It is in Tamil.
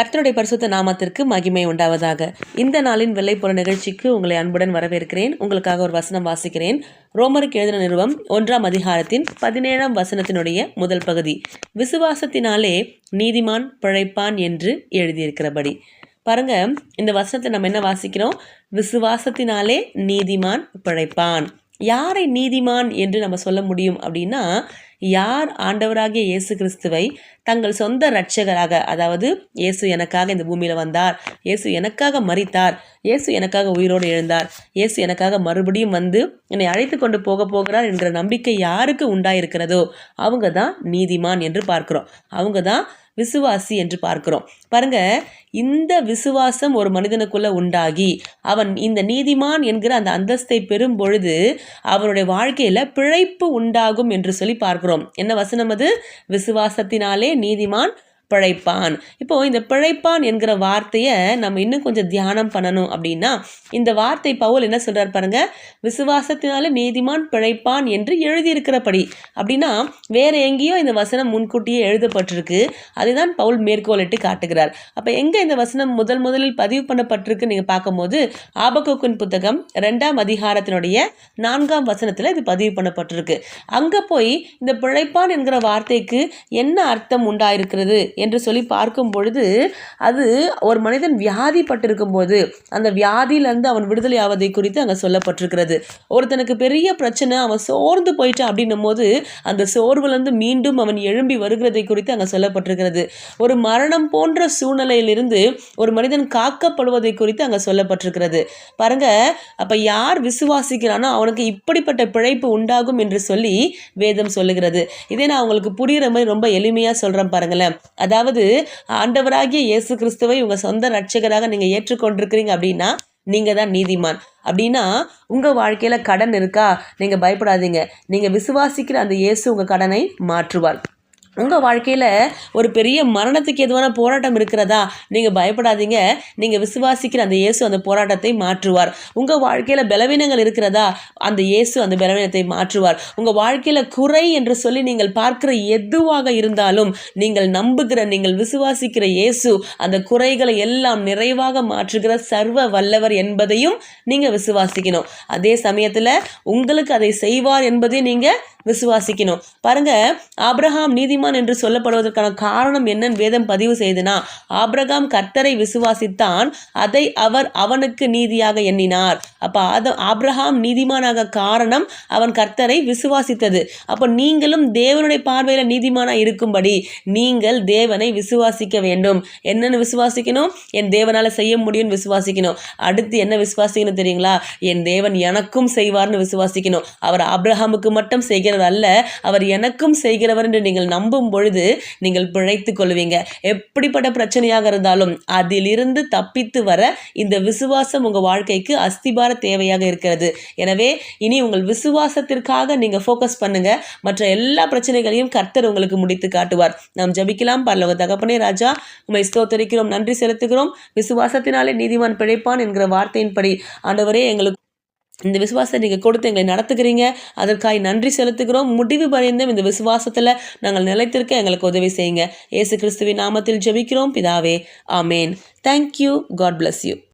கர்த்தருடைய பரிசுத்த நாமத்திற்கு மகிமை உண்டாவதாக. இந்த நாளின் வெள்ளைப்புற நிகழ்ச்சிக்கு உங்களை அன்புடன் வரவேற்கிறேன். உங்களுக்காக ஒரு வசனம் வாசிக்கிறேன். ரோமருக்கு எழுதின நிறுவம் ஒன்றாம் அதிகாரத்தின் பதினேழாம் வசனத்தினுடைய முதல் பகுதி. விசுவாசத்தினாலே நீதிமான் பிழைப்பான் என்று எழுதியிருக்கிறபடி. பாருங்க இந்த வசனத்தை நம்ம என்ன வாசிக்கிறோம்? விசுவாசத்தினாலே நீதிமான் பிழைப்பான். யாரை நீதிமான் என்று நம்ம சொல்ல முடியும் அப்படின்னா யார் ஆண்டவராகிய இயேசு கிறிஸ்துவை தங்கள் சொந்த இரட்சகராக அதாவது இயேசு எனக்காக இந்த பூமியில் வந்தார் இயேசு எனக்காக மறித்தார் இயேசு எனக்காக உயிரோடு எழுந்தார் இயேசு எனக்காக மறுபடியும் வந்து என்னை அழைத்து கொண்டு போக போகிறார் என்ற நம்பிக்கை யாருக்கு உண்டாயிருக்கிறதோ அவங்க தான் நீதிமான் என்று பார்க்கிறோம். அவங்க தான் விசுவாசி என்று பார்க்கிறோம். பாருங்க இந்த விசுவாசம் ஒரு மனிதனுக்குள்ள உண்டாகி அவன் இந்த நீதிமான் என்கிற அந்த அந்தஸ்தை பெறும் பொழுது அவனுடைய வாழ்க்கையில பிழைப்பு உண்டாகும் என்று சொல்லி பார்க்கிறோம். என்ன வசனம் அது? விசுவாசத்தினாலே நீதிமான் பிழைப்பான். இப்போது இந்த பிழைப்பான் என்கிற வார்த்தையை நம்ம இன்னும் கொஞ்சம் தியானம் பண்ணணும் அப்படின்னா இந்த வார்த்தை பவுல் என்ன சொல்கிறார் பாருங்க? விசுவாசத்தினால நீதிமான் பிழைப்பான் என்று எழுதியிருக்கிறபடி. அப்படின்னா வேறு எங்கேயோ இந்த வசனம் முன்கூட்டியே எழுதப்பட்டிருக்கு. அதுதான் பவுல் மேற்கோளிட்டு காட்டுகிறார். அப்போ எங்கே இந்த வசனம் முதல் முதலில் பதிவு பண்ணப்பட்டிருக்கு நீங்கள் பார்க்கும்போது ஆபகோக்கின் புத்தகம் ரெண்டாம் அதிகாரத்தினுடைய நான்காம் வசனத்தில் இது பதிவு பண்ணப்பட்டிருக்கு. அங்கே போய் இந்த பிழைப்பான் என்கிற வார்த்தைக்கு என்ன அர்த்தம் உண்டாயிருக்கிறது என்று சொல்லி பார்க்கும் பொழுது அது ஒரு மனிதன் வியாதிப்பட்டிருக்கும் போது அந்த வியாதியிலிருந்து அவன் விடுதலை ஆவதை குறித்து அங்கே சொல்லப்பட்டிருக்கிறது. ஒருத்தனுக்கு பெரிய பிரச்சனை அவன் சோர்ந்து போயிட்டான் அப்படின்னும் போது அந்த சோர்வுலேருந்து மீண்டும் அவன் எழும்பி வருகிறதை குறித்து அங்கே சொல்லப்பட்டிருக்கிறது. ஒரு மரணம் போன்ற சூழ்நிலையிலிருந்து ஒரு மனிதன் காக்கப்படுவதை குறித்து அங்கே சொல்லப்பட்டிருக்கிறது. பாருங்க அப்போ யார் விசுவாசிக்கிறானோ அவனுக்கு இப்படிப்பட்ட பிழைப்பு உண்டாகும் என்று சொல்லி வேதம் சொல்லுகிறது. இதே நான் உங்களுக்கு புரிகிற மாதிரி ரொம்ப எளிமையாக சொல்கிறேன் பாருங்களேன். அதாவது ஆண்டவராகிய இயேசு கிறிஸ்துவை உங்கள் சொந்த ரட்சகராக நீங்கள் ஏற்றுக்கொண்டிருக்கிறீங்க அப்படின்னா நீங்கள் தான் நீதிமான். அப்படின்னா உங்கள் வாழ்க்கையில் கடன் இருக்கா? நீங்கள் பயப்படாதீங்க. நீங்கள் விசுவாசிக்கிற அந்த இயேசு உங்கள் கடனை மாற்றுவார். உங்கள் வாழ்க்கையில் ஒரு பெரிய மரணத்துக்கு எதுவான போராட்டம் இருக்கிறதா? நீங்கள் பயப்படாதீங்க. நீங்கள் விசுவாசிக்கிற அந்த இயேசு அந்த போராட்டத்தை மாற்றுவார். உங்கள் வாழ்க்கையில் பலவீனங்கள் இருக்கிறதா? அந்த இயேசு அந்த பலவீனத்தை மாற்றுவார். உங்கள் வாழ்க்கையில் குறை என்று சொல்லி நீங்கள் பார்க்கிற எதுவாக இருந்தாலும் நீங்கள் நம்புகிற நீங்கள் விசுவாசிக்கிற இயேசு அந்த குறைகளை எல்லாம் நிறைவாக மாற்றுகிற சர்வ வல்லவர் என்பதையும் நீங்கள் விசுவாசிக்கணும். அதே சமயத்தில் உங்களுக்கு அதை செய்வார் என்பதையும் நீங்கள் விசுவாசிக்கணும். பாருங்க ஆப்ரஹாம் நீதிமான் என்று சொல்லப்படுவதற்கான காரணம் என்னன்னு வேதம் பதிவு செய்துனா ஆப்ரகாம் கர்த்தரை விசுவாசித்தான் அதை அவர் அவனுக்கு நீதியாக எண்ணினார். அப்போ அத ஆப்ரஹாம் நீதிமானாக காரணம் அவன் கர்த்தரை விசுவாசித்தது. அப்போ நீங்களும் தேவனுடைய பார்வையில் நீதிமானா இருக்கும்படி நீங்கள் தேவனை விசுவாசிக்க வேண்டும். என்னன்னு விசுவாசிக்கணும்? என் தேவனால செய்ய முடியும்னு விசுவாசிக்கணும். அடுத்து என்ன விசுவாசிக்கணும் தெரியுங்களா? என் தேவன் எனக்கும் செய்வார்னு விசுவாசிக்கணும். அவர் ஆப்ரஹாமுக்கு மட்டும் செய்கிற செய்கிறவர் அல்ல அவர் எனக்கும் செய்கிறவர் என்று நீங்கள் நம்பும் பொழுது நீங்கள் பிழைத்து கொள்வீங்க. எப்படிப்பட்ட பிரச்சனையாக இருந்தாலும் அதிலிருந்து தப்பித்து வர இந்த விசுவாசம் உங்கள் வாழ்க்கைக்கு அஸ்திபார தேவையாக இருக்கிறது. எனவே இனி உங்கள் விசுவாசத்திற்காக நீங்கள் ஃபோக்கஸ் பண்ணுங்க. மற்ற எல்லா பிரச்சனைகளையும் கர்த்தர் உங்களுக்கு முடித்து காட்டுவார். நாம் ஜபிக்கலாம். பரலோக தகப்பனே ராஜா உண்மை ஸ்தோத்தரிக்கிறோம். நன்றி செலுத்துகிறோம். விசுவாசத்தினாலே நீதிமான் பிழைப்பான் என்கிற வார்த்தையின்படி. ஆண்டவரே எங்களுக்கு இந்த விசுவாசத்தை நீங்கள் கொடுத்து எங்களை நடத்துகிறீங்க. அதற்காக நன்றி செலுத்துகிறோம். முடிவு பரிந்தும் இந்த விசுவாசத்தில் நாங்கள் நிலைத்திருக்க எங்களுக்கு உதவி செய்யுங்க. ஏசு கிறிஸ்துவின் நாமத்தில் ஜெபிக்கிறோம். பிதாவே ஆமேன். Thank you God bless you